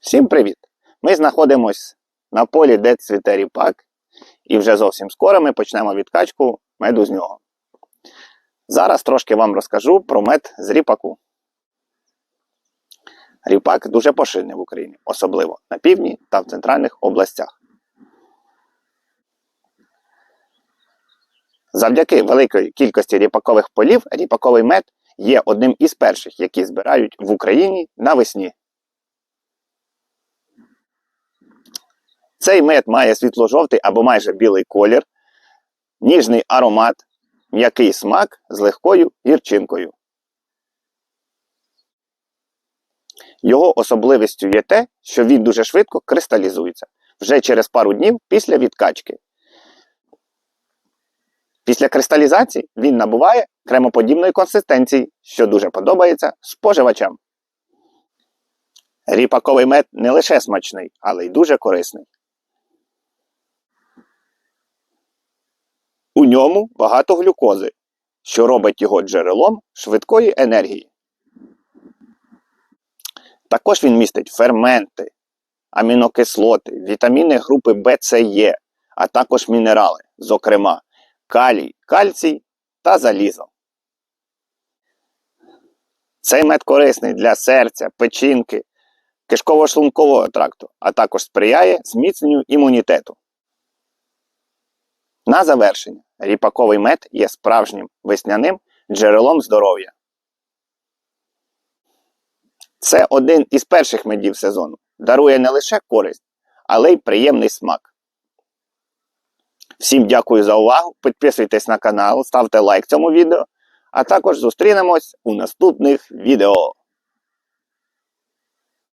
Всім привіт! Ми знаходимось на полі, де цвіте ріпак, і вже зовсім скоро ми почнемо відкачку меду з нього. Зараз трошки вам розкажу про мед з ріпаку. Ріпак дуже поширений в Україні, особливо на півдні та в центральних областях. Завдяки великої кількості ріпакових полів ріпаковий мед є одним із перших, які збирають в Україні навесні. Цей мед має світло-жовтий або майже білий колір, ніжний аромат, м'який смак з легкою гірчинкою. Його особливістю є те, що він дуже швидко кристалізується вже через пару днів після відкачки. Після кристалізації він набуває кремоподібної консистенції, що дуже подобається споживачам. Ріпаковий мед не лише смачний, але й дуже корисний. У ньому багато глюкози, що робить його джерелом швидкої енергії. Також він містить ферменти, амінокислоти, вітаміни групи В, С, Е, а також мінерали, зокрема калій, кальцій та залізо. Цей мед корисний для серця, печінки, кишково-шлункового тракту, а також сприяє зміцненню імунітету. На завершення, ріпаковий мед є справжнім весняним джерелом здоров'я. Це один із перших медів сезону. Дарує не лише користь, але й приємний смак. Всім дякую за увагу. Підписуйтесь на канал, ставте лайк цьому відео, а також зустрінемось у наступних відео.